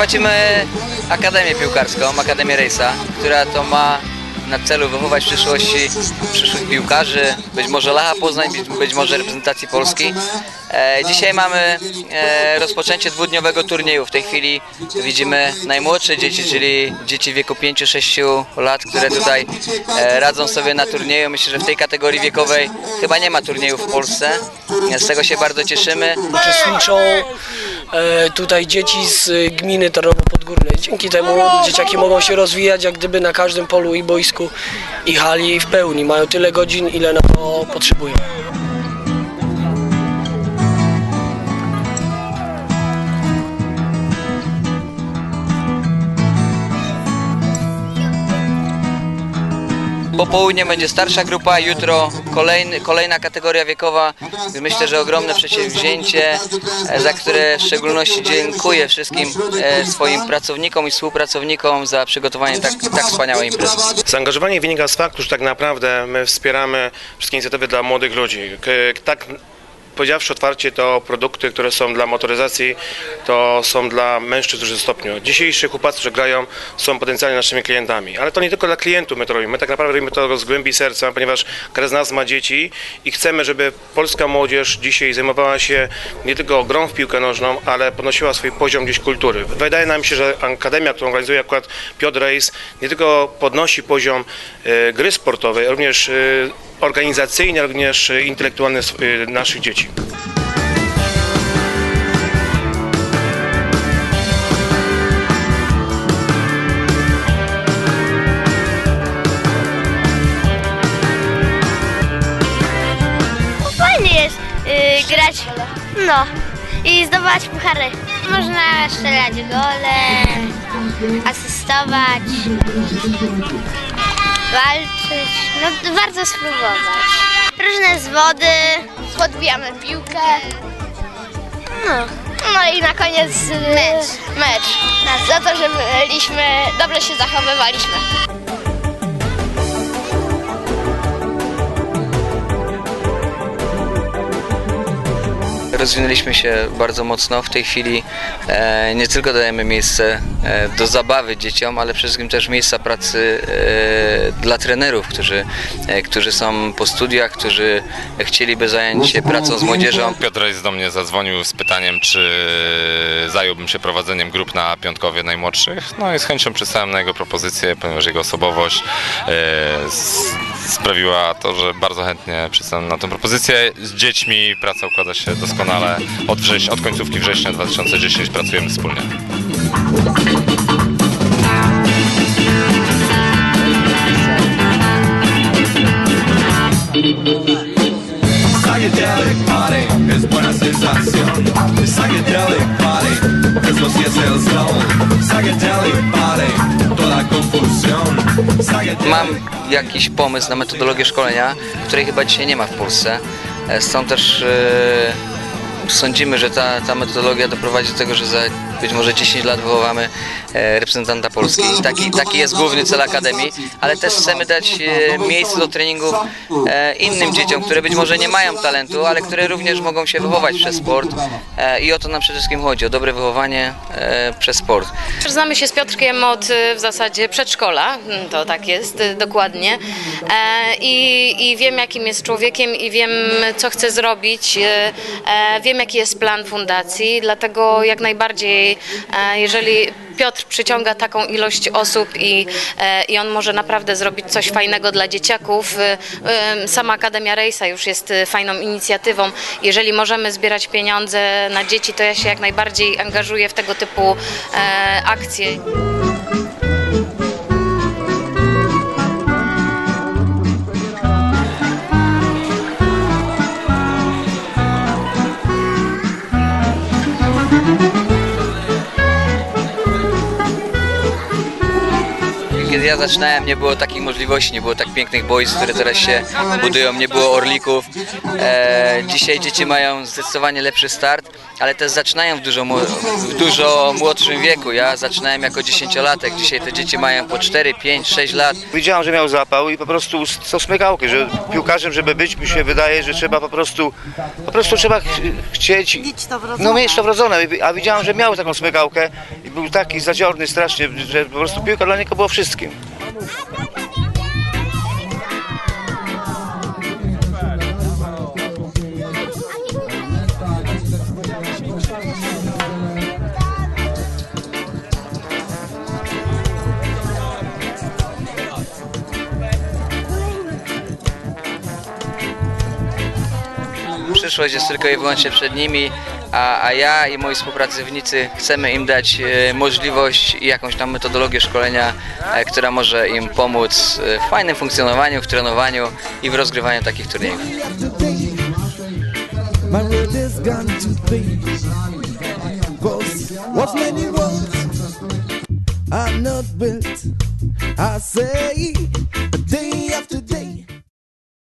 prowadzimy Akademię Piłkarską, Akademię Rejsa, która to ma na celu wychować w przyszłości przyszłych piłkarzy, być może Lacha Poznań, być, być może reprezentacji Polski. E, dzisiaj mamy e, rozpoczęcie dwudniowego turnieju. W tej chwili widzimy najmłodsze dzieci, czyli dzieci wieku 5-6 lat, które tutaj e, radzą sobie na turnieju. Myślę, że w tej kategorii wiekowej chyba nie ma turnieju w Polsce. Z tego się bardzo cieszymy. Uczestniczą tutaj dzieci z e, gminy Tarnowo Podgórne. Dzięki temu dzieciaki mogą się rozwijać jak gdyby na każdym polu i boisku i hali w pełni. Mają tyle godzin, ile na to potrzebują. Popołudnie będzie starsza grupa, jutro kolejny, kolejna kategoria wiekowa. Myślę, że ogromne przedsięwzięcie, e, za które w szczególności dziękuję wszystkim e, swoim pracownikom i współpracownikom za przygotowanie tak, tak wspaniałej imprezy. Zaangażowanie wynika z faktu, że tak naprawdę my wspieramy wszystkie inicjatywy dla młodych ludzi. Tak powiedziawszy otwarcie, to produkty, które są dla motoryzacji, to są dla mężczyzn w dużym stopniu. Dzisiejsi chłopacy, którzy grają, są potencjalnie naszymi klientami. Ale to nie tylko dla klientów my to robimy. My tak naprawdę robimy to z głębi serca, ponieważ każdy z nas ma dzieci i chcemy, żeby polska młodzież dzisiaj zajmowała się nie tylko grą w piłkę nożną, ale podnosiła swój poziom gdzieś kultury. Wydaje nam się, że akademia, którą organizuje akurat Piotr Rejs, nie tylko podnosi poziom e, gry sportowej, również e, organizacyjnie, również e, intelektualny sw- e, naszych dzieci. Fajnie jest y, grać, no, i zdobywać puchary. Można strzelać gole, asystować, walczyć, no warto spróbować. Różne zwody, podbijamy piłkę. No. No i na koniec mecz. mecz. Za to, że byliśmy, dobrze się zachowywaliśmy. Rozwinęliśmy się bardzo mocno. W tej chwili e, nie tylko dajemy miejsce e, do zabawy dzieciom, ale przede wszystkim też miejsca pracy e, dla trenerów, którzy, którzy są po studiach, którzy chcieliby zająć się pracą z młodzieżą. Piotr Rejs do mnie zadzwonił z pytaniem, czy zająłbym się prowadzeniem grup na piątkowie najmłodszych. No i z chęcią przystałem na jego propozycję, ponieważ jego osobowość s- sprawiła to, że bardzo chętnie przystałem na tę propozycję. Z dziećmi praca układa się doskonale. Od, wrześ- od końcówki września 2010 pracujemy wspólnie. Psychedelic party es buena sensación. Psychedelic party es los 10 el sol. Psychedelic party, toda confusión. Mam jakiś pomysł na metodologię szkolenia, której chyba dzisiaj nie ma w Polsce. E, Stąd też e, sądzimy, że ta, ta metodologia doprowadzi do tego, że za być może 10 lat wychowamy e, reprezentanta Polski. Taki, taki jest główny cel Akademii, ale też chcemy dać e, miejsce do treningów e, innym dzieciom, które być może nie mają talentu, ale które również mogą się wychować przez sport. I o to nam przede wszystkim chodzi, o dobre wychowanie przez sport. Znamy się z Piotrkiem od w zasadzie przedszkola, mm, to tak jest dokładnie. I, I wiem, jakim jest człowiekiem i wiem, co chce zrobić. Wiem, jaki jest plan fundacji, dlatego jak najbardziej, e, jeżeli Piotr przyciąga taką ilość osób i, e, i on może naprawdę zrobić coś fajnego dla dzieciaków. y, Sama Akademia Rejsa już jest fajną inicjatywą. Jeżeli możemy zbierać pieniądze na dzieci, to ja się jak najbardziej angażuję w tego typu e, akcje. Ja zaczynałem, nie było takich możliwości, nie było tak pięknych boisk, które teraz się budują, nie było orlików. E, dzisiaj dzieci mają zdecydowanie lepszy start, ale też zaczynają w dużo, w dużo młodszym wieku. Ja zaczynałem jako dziesięciolatek, dzisiaj te dzieci mają po 4, 5, 6 lat. Widziałem, że miał zapał i po prostu co smykałkę, że piłkarzem, żeby być, mi się wydaje, że trzeba po prostu, po prostu trzeba ch chcieć, no mieć to wrodzone, a widziałem, że miał taką smykałkę i był taki zadziorny strasznie, że po prostu piłka dla niego była wszystkim. Przyszłość jest tylko i wyłącznie przed nimi, a, a ja i moi współpracownicy chcemy im dać e, możliwość i jakąś tam metodologię szkolenia, e, która może im pomóc w fajnym funkcjonowaniu, w trenowaniu i w rozgrywaniu takich turniejów. Are not built, I say, they